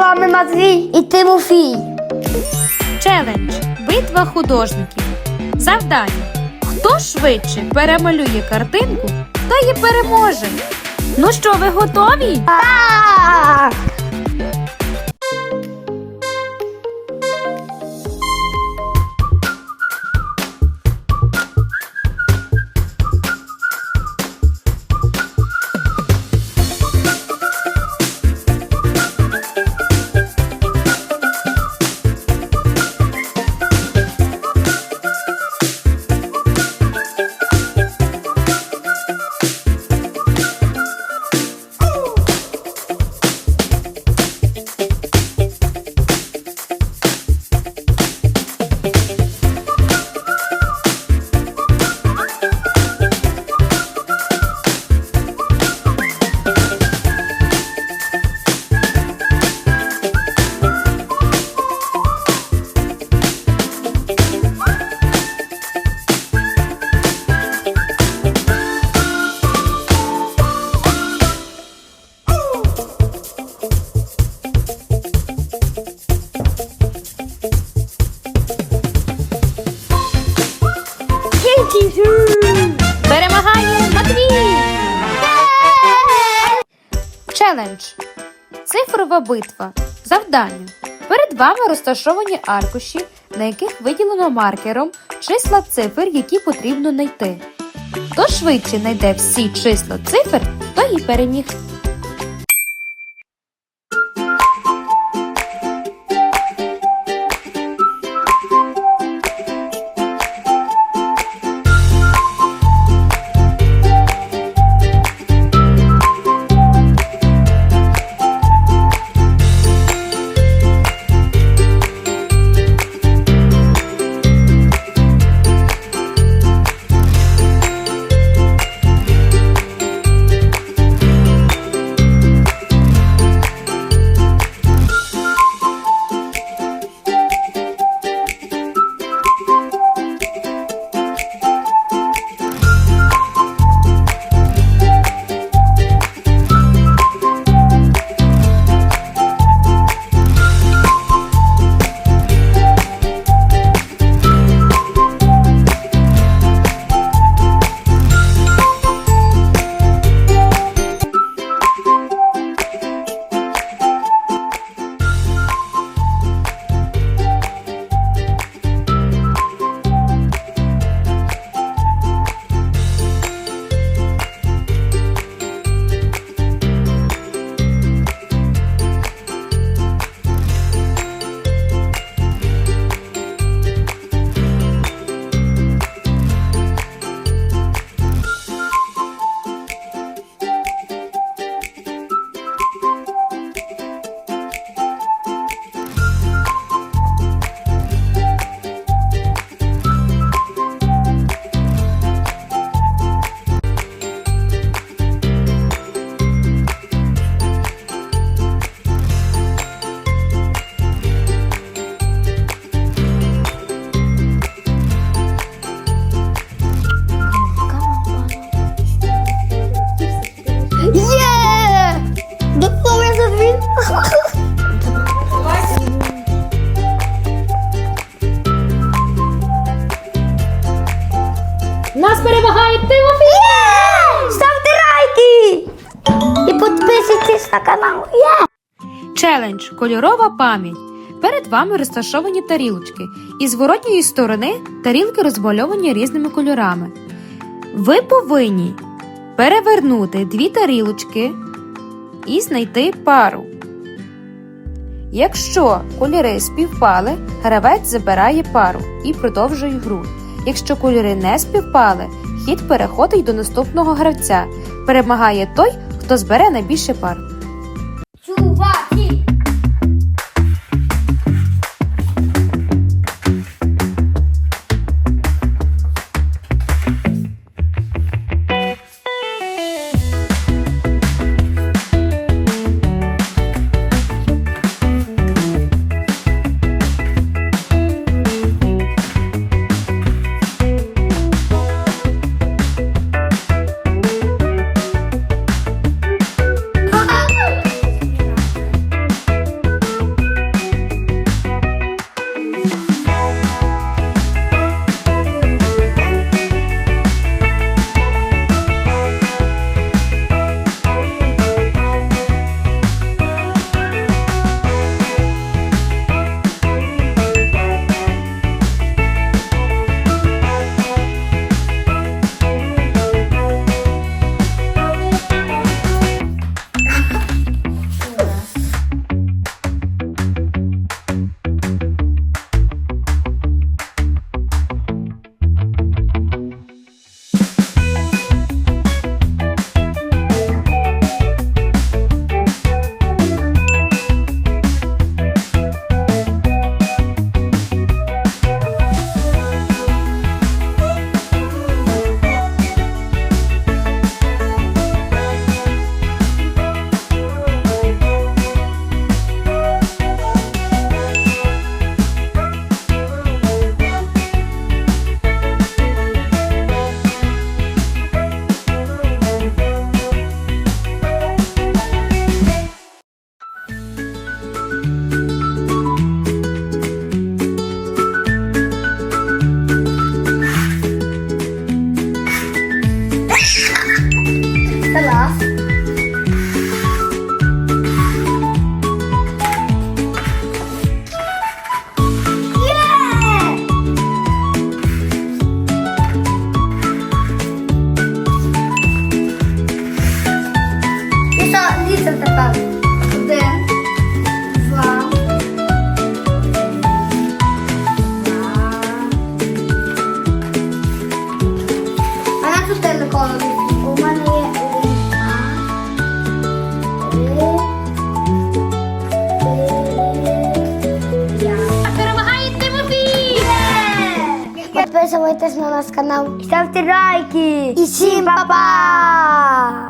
вами Матвій і Тимофій. Челендж Битва художників. Завдання. Хто швидше перемалює картинку, той і переможе. Ну що, ви готові? Так! Перемагає Матвій! Челендж. Цифрова битва. Завдання. Перед вами розташовані аркуші, на яких виділено маркером числа цифр, які потрібно знайти. Хто швидше знайде всі числа цифр, той і переміг. Тимофій! Є! Ставте лайки! І підписуйтесь на канал. Є! Челендж Кольорова пам'ять. Перед вами розташовані тарілочки. І з воротньої сторони тарілки розмальовані різними кольорами. Ви повинні перевернути дві тарілочки і знайти пару. Якщо кольори співпали, гравець забирає пару і продовжує гру. Якщо кольори не співпали, хід переходить до наступного гравця. Перемагає той, хто збере найбільше пар. тут телекону. У мене є А перемагає Тимофій! Підписуйтесь на наш канал. Ставте лайки. І всім па-па!